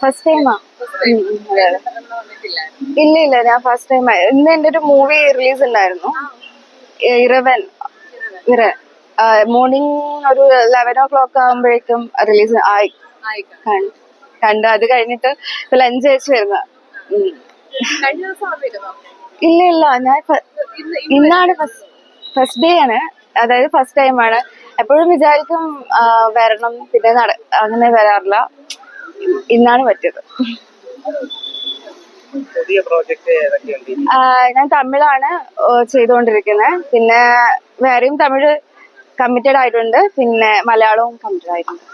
First ടൈമാ ഇല്ല ഇല്ല ഞാൻ ഫസ്റ്റ് ടൈം ഇന്ന് എന്റെ ഒരു മൂവി റിലീസ് ഉണ്ടായിരുന്നു. ഇറവൻ. ഇറ മോർണിംഗ് ഒരു ലെവൻ ഓ ക്ലോക്ക് ആകുമ്പോഴേക്കും റിലീസ് ആയി. കണ്ട് അത് കഴിഞ്ഞിട്ട് ലഞ്ച് കഴിച്ച് വരുന്ന. ഇല്ല ഇല്ല ഞാൻ ഇന്നാണ് ഫസ്റ്റ് ഡേ ആണ്. അതായത് ഫസ്റ്റ് ടൈം ആണ്. എപ്പോഴും വിചാരിക്കും വരണം പിന്നെ നട അങ്ങനെ വരാറില്ല. ഇന്നാണ് പറ്റിയത്. ഞാൻ തമിഴാണ് ചെയ്തുകൊണ്ടിരിക്കുന്നത്. പിന്നെ വേറെയും തമിഴ് കമ്മിറ്റഡ് ആയിട്ടുണ്ട്. പിന്നെ മലയാളവും കമ്മിറ്റഡ് ആയിട്ടുണ്ട്.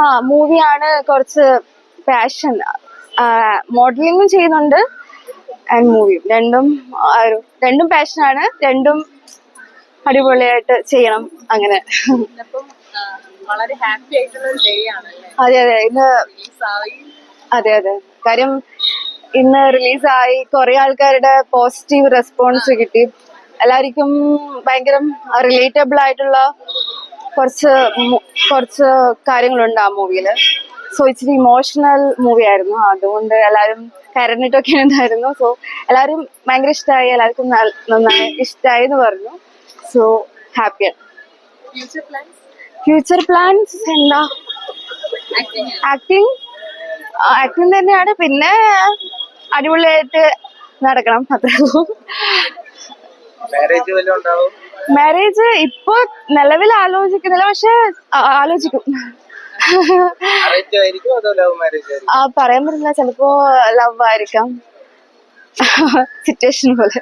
ആ മൂവിയാണ് കുറച്ച് പാഷൻ മോഡലിംഗും ചെയ്യുന്നുണ്ട്. ആൻഡ് മൂവിയും രണ്ടും രണ്ടും പാഷനാണ് രണ്ടും അടിപൊളിയായിട്ട് ചെയ്യണം അങ്ങനെ. ഇന്നിപ്പം ആ, വളരെ ഹാപ്പി ആയിട്ടുള്ള ഒരു ഡേ ആണല്ലേ? അതെ അതെ. ഇന്ന് അതെ അതെ. കാര്യം ഇന്ന് റിലീസായി കുറെ ആൾക്കാരുടെ പോസിറ്റീവ് റെസ്പോൺസ് കിട്ടി. എല്ലാവർക്കും ഭയങ്കര റിലേറ്റബിൾ ആയിട്ടുള്ള കുറച്ച് കുറച്ച് കാര്യങ്ങളുണ്ട് ആ മൂവിയിൽ സോ ഇച്ചിരി ഇമോഷണൽ മൂവി ആയിരുന്നു. അതുകൊണ്ട് എല്ലാവരും കരഞ്ഞിട്ടൊക്കെ ഉണ്ടായിരുന്നു സോ എല്ലാവരും ഭയങ്കര ഇഷ്ടമായി എല്ലാവർക്കും നന്നായി ഇഷ്ടമായി എന്ന് പറഞ്ഞു സോ ഹാപ്പിയാണ് ഫ്യൂച്ചർ പ്ലാൻസ് ഫ്യൂച്ചർ പ്ലാൻസ് എന്താ? ആക്ടിങ് ആക്ടിങ് ആക്ടിങ് തന്നെയാണ്. പിന്നെ അടിപൊളിയായിട്ട് നടക്കണം. അത്രേ ഉള്ളൂ. മാരേജ് വല്ലതും ഉണ്ടാവും? മാരേജ് ഇപ്പൊ നിലവിൽ ആലോചിക്കുന്നില്ല പക്ഷെ ആലോചിക്കും. പറയാൻ പറ്റില്ല ചിലപ്പോ ലവ് ആയിരിക്കാം. സിറ്റുവേഷൻ പോലെ.